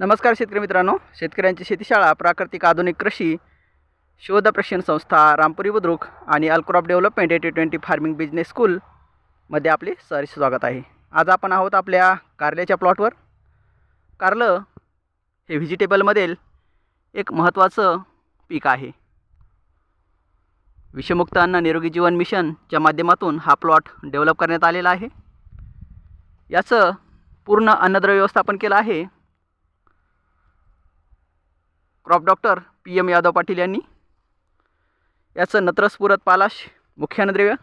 नमस्कार शेतकरी मित्रांनो. शेतकऱ्यांची शेतीशाळा प्राकृतिक आधुनिक कृषी शोध प्रशिक्षण संस्था रामपुरी बुद्रुक आणि Alcrop development eighty twenty farming business स्कूलमध्ये आपले सहर्ष स्वागत आहे. आज आपण आहोत आपल्या कारल्याच्या प्लॉटवर. कारलं हे व्हेजिटेबलमधील एक महत्त्वाचं पीक आहे. विषमुक्त अन्न निरोगी जीवन मिशनच्या माध्यमातून हा प्लॉट डेव्हलप करण्यात आलेला आहे. याचं पूर्ण अन्नद्रव्य व्यवस्थापन केलं आहे. Crop doctor P M Yadav Patil यांनी. याचं नत्रस्फुरत पालाश मुख्यानद्रव्य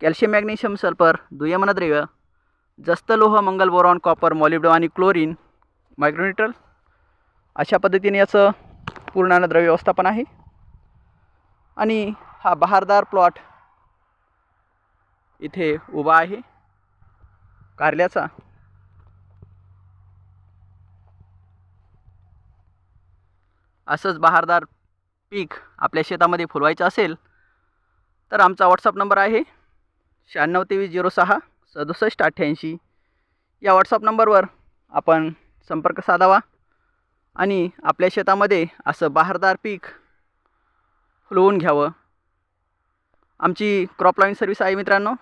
कॅल्शियम मॅग्नेशियम सल्फर दुय्यम जस्त लोह मंगल बोरॉन कॉपर मॉलिब्डो आणि क्लोरीन मायक्रोनिट्रल अशा पद्धतीने याचं पूर्ण अन्नद्रव्य व्यवस्थापन आहे. आणि हा बहारदार प्लॉट इथे उभा आहे. कारल्याचा असंच बहारदार पीक आपल्या शेतामध्ये फुलवायचं असेल तर आमचा व्हॉट्सअप नंबर आहे शहाण्णव तेवीस झिरो सहा सदुसष्ट अठ्ठ्याऐंशी. या व्हॉट्सअप नंबरवर आपण संपर्क साधावा आणि आपल्या शेतामध्ये असं बहारदार पीक फुलवून घ्यावं. आमची क्रॉप लाईन सर्व्हिस आहे मित्रांनो.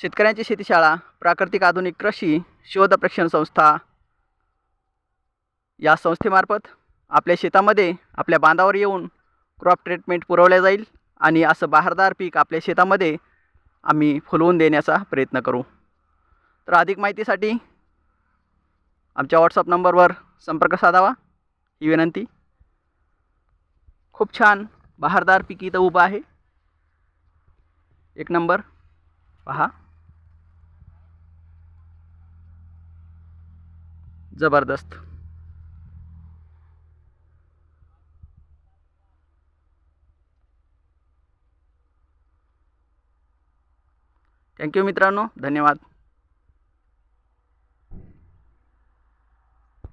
शेतकऱ्यांची शेतीशाळा प्राकृतिक आधुनिक कृषी शोध प्रशिक्षण संस्था या संस्थेमार्फत आपल्या शेतामध्ये आपल्या बांधावर येऊन क्रॉप ट्रीटमेंट पुरवल्या जाईल आणि असं बहारदार पीक आपल्या शेतामध्ये आम्ही फुलवून देण्याचा प्रयत्न करू. तर अधिक माहितीसाठी आमच्या व्हॉट्सअप नंबरवर संपर्क साधावा. ही विनंती. खूप छान बहारदार पीक इथं उभं आहे. एक नंबर. पहा. जबरदस्त. थँक्यू मित्रांनो धन्यवाद.